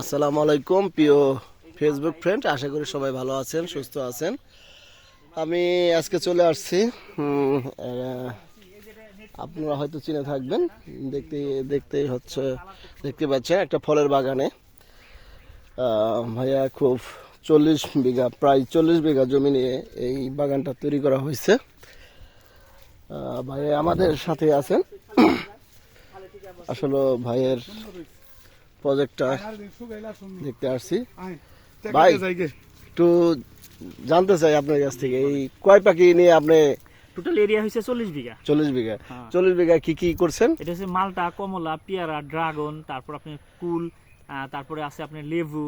আসসালামু আলাইকুম, প্রিয় ফেসবুক ফ্রেন্ড আশা করি সবাই ভালো আছেন, সুস্থ আছেন। আমি আজকে চলে আসছি আপনারা হয়তো চিনে থাকবেন, দেখতে, দেখতেই হচ্ছে, দেখতে পাচ্ছেন একটা ফলের বাগানে। ভাইয়া খুব চল্লিশ বিঘা, প্রায় চল্লিশ বিঘা জমি নিয়ে এই বাগানটা তৈরি করা হয়েছে। ভাইয়া আমাদের সাথে আছেন। আসলে ভাইয়ের প্রজেক্টটা দেখতে আসছি। ভাই একটু জানতে চাই আপনার কাছ থেকে এই কয় পাখি নিয়ে আপনি টোটাল এরিয়া হয়েছে চল্লিশ বিঘা। চল্লিশ বিঘা। হ্যাঁ। চল্লিশ বিঘা কি কি করছেন? এটা হচ্ছে মালটা কমলা পেয়ারা ড্রাগন তারপর আপনি কুল তারপরে আছে আপনার লেবু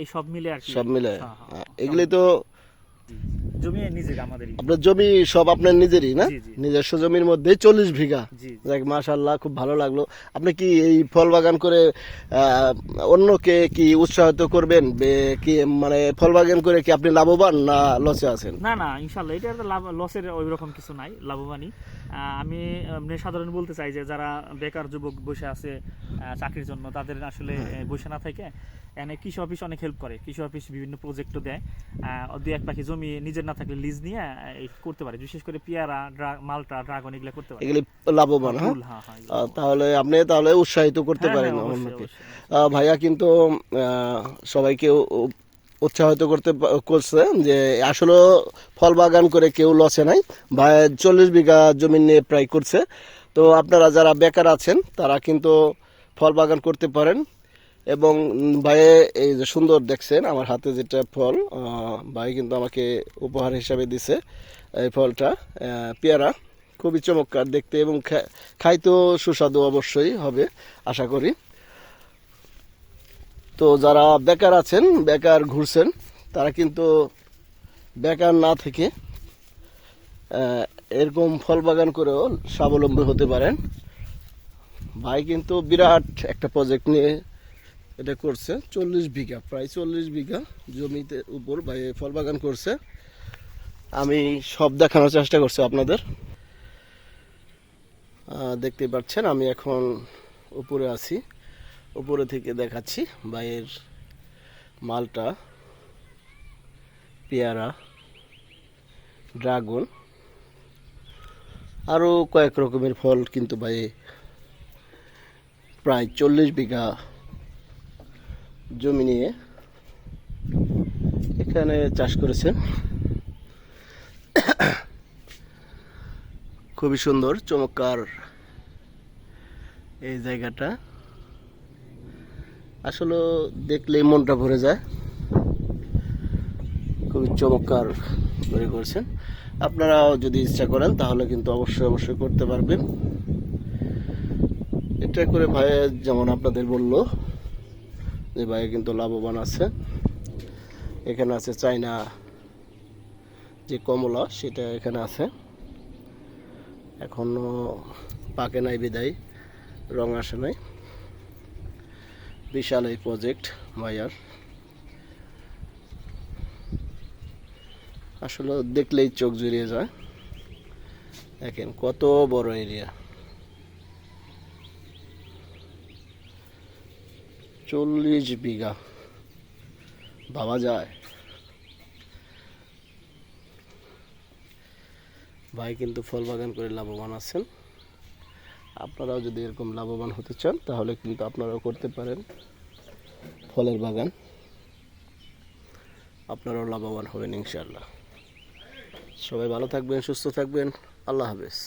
এই সব মিলে আর কি। সব মিলে। হ্যাঁ, হ্যাঁ। এগুলি তো জমি নিজের আমাদেরই। আপনার জমি সব আপনার নিজেরই না। নিজস্ব জমির মধ্যে চল্লিশ বিঘা। দেখ মাশাল্লাহ খুব ভালো লাগল। আপনি কি এই ফল বাগান করে আহ, অন্যকে কি উৎসাহিত করবেন? কি মানে ফল বাগান করে কি আপনি লাভবান না লসে আছেন? না না ইনশাল্লাহ এটা লাভ লসের ওই রকম কিছু নাই লাভবানই। আমি এমনি সাধারণ বলতে চাই যে যারা বেকার যুবক বসে আছে চাকরির জন্য তাদের আসলে বসে না থেকে এখানে কৃষি অফিস অনেক হেল্প করে। কৃষি অফিস বিভিন্ন প্রজেক্টও দেয়। দুই এক পাখি জমি নিজের না থাকলে লিজ নিয়ে করতে পারে। বিশেষ করে পেয়ারা মালটা ড্রাগন এগুলো করতে পারে। এগুলি লাভবান হ্যাঁ হ্যাঁ? হ্যাঁ তাহলে আপনি তাহলে উৎসাহিত করতে হ্যাঁ, পারেন হ্যাঁ, ভাইয়া কিন্তু সবাইকে উৎসাহিত করতে করছে যে আসলে ফল বাগান করে কেউ লসে নাই, ভাই চল্লিশ বিঘা জমি নিয়ে প্রায় করছে। তো আপনারা যারা বেকার আছেন, তারা কিন্তু ফল বাগান করতে পারেন। এবং ভাইয়ে এই যে সুন্দর দেখছেন, আমার হাতে যেটা ফল ভাই কিন্তু আমাকে উপহার হিসাবে দিছে এই ফলটা। পেয়ারা, খুবই চমৎকার দেখতে এবং খাইতেও সুস্বাদু অবশ্যই হবে, আশা করি। তো যারা বেকার আছেন বেকার ঘুরছেন তারা কিন্তু বেকার না থেকে এরকম ফল বাগান করেও স্বাবলম্বী হতে পারেন। ভাই কিন্তু বিরাট একটা প্রজেক্ট নিয়ে এটা করছে চল্লিশ বিঘা প্রায় চল্লিশ বিঘা জমিতে উপর ভাই ফল বাগান করছে। আমি সব দেখানোর চেষ্টা করছি আপনাদের। আহ, দেখতেই পাচ্ছেন আমি এখন উপরে আছি। উপরে থেকে দেখাচ্ছি ভাইয়ের মালটা, পেয়ারা, ড্রাগন, আরও কয়েক রকমের ফল কিন্তু ভাই প্রায় চল্লিশ বিঘা জমি নিয়ে এখানে চাষ করেছেন। খুবই সুন্দর, চমৎকার এই জায়গাটা। আসলে দেখলেই মনটা ভরে যায়। খুবই চমৎকার করে করছেন। আপনারাও যদি ইচ্ছা করেন, তাহলে কিন্তু অবশ্যই অবশ্যই করতে পারবেন। এটা করে ভাই যেমন আপনাদের বলল, যে ভাই কিন্তু লাভবান আছে। এখানে আছে চাইনা যে কমলা, সেটা এখানে আছে। এখনও পাকে নাই বিদায়, রং আসে নাই। বিশাল এই প্রজেক্ট ভাইয়ার আসলে দেখলেই চোখ জুড়িয়ে যায়। দেখেন, কত বড় এরিয়া চল্লিশ বিঘা। ভাবা যায়? ভাই কিন্তু ফল বাগান করে লাভবান আছেন। আপনারাও যদি এরকম লাভবান হতে চান, তাহলে কিন্তু আপনারাও করতে পারেন ফলের বাগান। আপনারাও লাভবান হবেন ইনশাল্লাহ সবাই ভালো থাকবেন, সুস্থ থাকবেন। আল্লাহ হাফেজ।